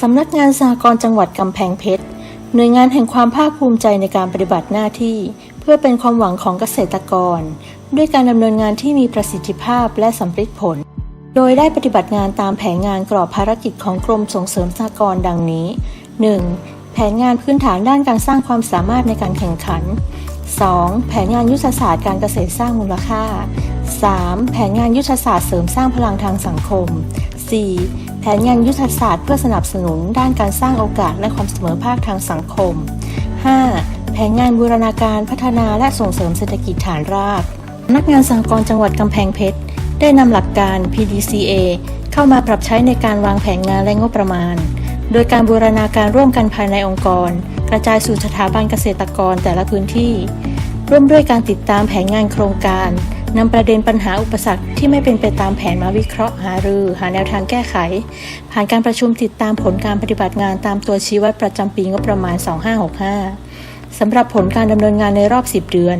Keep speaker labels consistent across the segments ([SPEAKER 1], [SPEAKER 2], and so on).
[SPEAKER 1] สำนักงานสหกรณ์จังหวัดกำแพงเพชร หน่วยงานแห่งความภาคภูมิใจในการปฏิบัติหน้าที่ เพื่อเป็นความหวังของเกษตรกร ด้วยการดำเนินงานที่มีประสิทธิภาพและสำเร็จผล โดยได้ปฏิบัติงานตามแผนงานกรอบภารกิจของกรมส่งเสริมสหกรณ์ดังนี้ 1. แผนงานพื้นฐานด้านการสร้างความสามารถในการแข่งขัน 2. แผนงานยุทธศาสตร์การเกษตรสร้างมูลค่า 3. แผนงานยุทธศาสตร์เสริมสร้างพลังทางสังคม 4. แผนงานยุทธศาสตร์เพื่อสนับสนุนด้านการสร้างโอกาสและความเสมอภาคทางสังคม 5. แผนงานบูรณาการพัฒนาและส่งเสริมเศรษฐกิจฐานรากนักงานสหกรจังหวัดกำแพงเพชร ได้นำหลักการ PDCA เข้ามาปรับใช้ในการวางแผนงานและงบประมาณ โดยการบูรณาการร่วมกันภายในองค์กร กระจายสู่สถาบันเกษตรกรแต่ละพื้นที่ ร่วมด้วยการติดตามแผนงานโครงการ นำประเด็นปัญหาอุปสรรคที่ไม่เป็นไปตามแผนมาวิเคราะห์หารือ หาแนวทางแก้ไข ผ่านการประชุมติดตามผลการปฏิบัติงานตามตัวชี้วัดประจำปีงบประมาณ 2565 สำหรับผลการดำเนินงานในรอบ 10 เดือน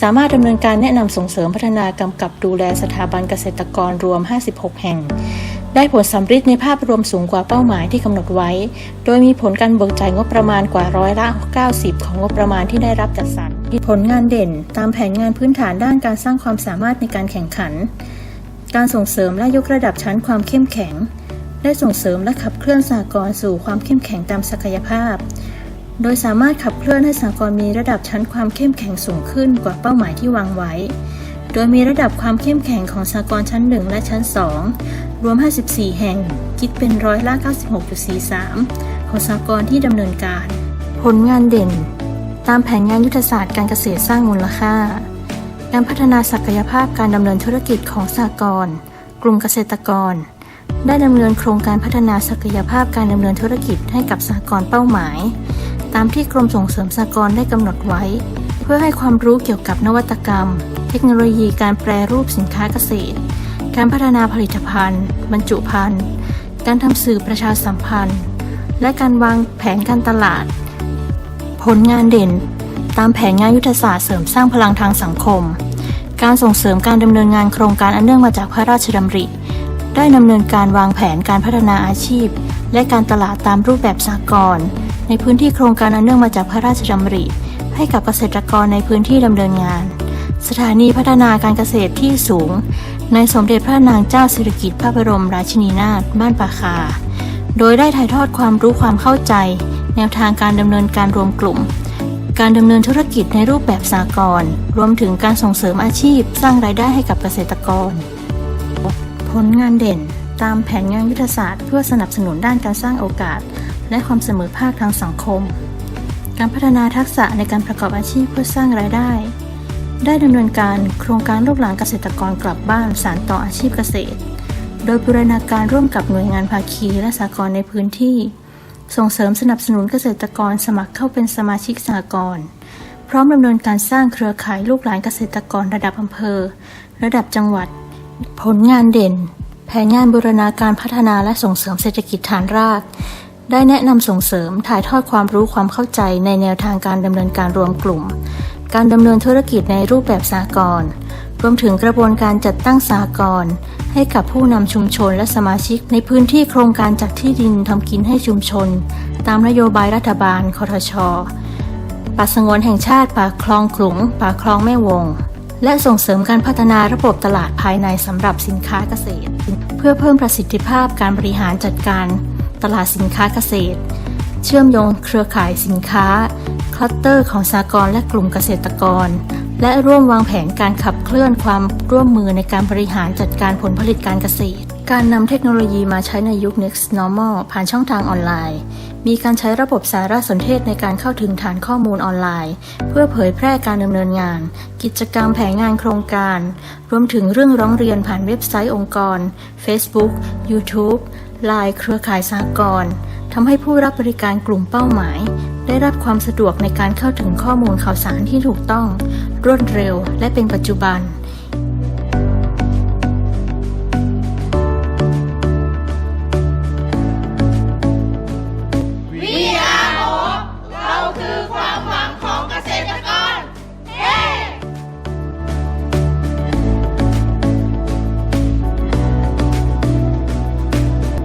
[SPEAKER 1] สามารถดำเนินการแนะนำส่งเสริมพัฒนากำกับดูแลสถาบันเกษตรกรรวม 56 แห่ง ได้ผลสำเร็จในภาพรวมสูงกว่าเป้าหมายที่กำหนดไว้ โดยมีผลการเบิกจ่ายงบประมาณกว่าร้อยละ 90 ของงบประมาณที่ได้รับจัดสรรมีผลงานเด่น ตามแผนงานพื้นฐานด้านการสร้างความสามารถในการแข่งขัน การส่งเสริมและยกระดับชั้นความเข้มแข็ง ได้ส่งเสริมและขับเคลื่อนสหกรณ์สู่ความเข้มแข็งตามศักยภาพ โดยสามารถขับเคลื่อนให้สหกรณ์มีระดับชั้นความเข้มแข็งสูงขึ้นกว่าเป้าหมายที่วางไว้ โดยมีระดับความเข้มแข็งของสหกรณ์ชั้น 1 และชั้น 2 รวม 54 แห่ง คิดเป็นร้อยละ 96.43 ของสหกรที่ดำเนินการ ผลงานเด่น ตามแผนงานยุทธศาสตร์การเกษตรสร้างมูลค่า การพัฒนาศักยภาพการดำเนินธุรกิจของสหกรกลุ่มเกษตรกร ได้ดำเนินโครงการพัฒนาศักยภาพการดำเนินธุรกิจให้กับสหกรเป้าหมาย ตามที่กรมส่งเสริมสหกรได้กำหนดไว้ เพื่อให้ความรู้เกี่ยวกับนวัตกรรม เทคโนโลยีการแปรรูปสินค้าเกษตร การพัฒนาผลิตภัณฑ์ บรรจุภัณฑ์ การทำสื่อประชาสัมพันธ์ และการวางแผนการตลาด ผลงานเด่น ตามแผนงานยุทธศาสตร์เสริมสร้างพลังทางสังคม การส่งเสริมการดำเนินงานโครงการอันเนื่องมาจากพระราชดำริ ได้ดำเนินการวางแผนการพัฒนาอาชีพ และการตลาดตามรูปแบบสากลในพื้นที่โครงการอันเนื่องมาจากพระราชดำริ ให้กับเกษตรกรในพื้นที่ดำเนินงาน สถานีพัฒนาการเกษตรที่สูง ในสมเด็จพระนางเจ้าสิริกิติ์พระบรมราชินีนาถบ้านป่าคา โดยได้ถ่ายทอดความรู้ความเข้าใจ แนวทางการดำเนินการรวมกลุ่ม การดำเนินธุรกิจในรูปแบบสากลรวมถึงการส่งเสริมอาชีพ สร้างรายได้ให้กับเกษตรกร ผลงานเด่น ตามแผนงานยุทธศาสตร์เพื่อสนับสนุนด้านการสร้างโอกาส และความเสมอภาคทางสังคม การพัฒนาทักษะในการประกอบอาชีพเพื่อสร้างรายได้ ได้ดำเนินการโครงการลูกหลานเกษตรกรกลับบ้านสานต่ออาชีพเกษตร โดยบูรณาการร่วมกับหน่วยงานภาคีและสากลในพื้นที่ ส่งเสริมสนับสนุนเกษตรกรสมัครเข้าเป็นสมาชิกสหกรณ์พร้อมดำเนินการสร้างเครือข่ายลูกหลานเกษตรกรระดับอำเภอ ระดับจังหวัด ผลงานเด่น แผนงานบูรณาการพัฒนาและส่งเสริมเศรษฐกิจฐานราก ได้แนะนำส่งเสริมถ่ายทอดความรู้ความเข้าใจในแนวทางการดำเนินการรวมกลุ่ม การดำเนินธุรกิจในรูปแบบสากลรวมถึงกระบวนการจัดตั้งสากลให้กับผู้นำชุมชนและสมาชิกในพื้นที่โครงการจัดที่ดินทำกินให้ชุมชน ตามนโยบายรัฐบาลคอทช ป่าสงวนแห่งชาติป่าคลองขลุง ป่าคลองแม่วง และส่งเสริมการพัฒนาระบบตลาดภายในสำหรับสินค้าเกษตร เพื่อเพิ่มประสิทธิภาพการบริหารจัดการตลาดสินค้าเกษตร เชื่อมโยงเครือข่ายสินค้า คลัสเตอร์ของสากลและกลุ่มเกษตรกร และร่วมวางแผนการขับเคลื่อนความร่วมมือในการบริหารจัดการผลผลิตการเกษตร การนำเทคโนโลยีมาใช้ในยุค next normal ผ่านช่องทางออนไลน์ มีการใช้ระบบสารสนเทศในการเข้าถึงฐานข้อมูลออนไลน์ เพื่อเผยแพร่การดำเนินงาน กิจกรรมแผนงานโครงการ รวมถึงเรื่องร้องเรียนผ่านเว็บไซต์องค์กร Facebook YouTube ไลน์เครือข่ายสากล ทำให้ผู้รับบริการกลุ่มเป้าหมาย ได้รับความสะดวกในการเข้าถึงข้อมูลข่าวสารที่ถูกต้อง รวดเร็ว และเป็นปัจจุบัน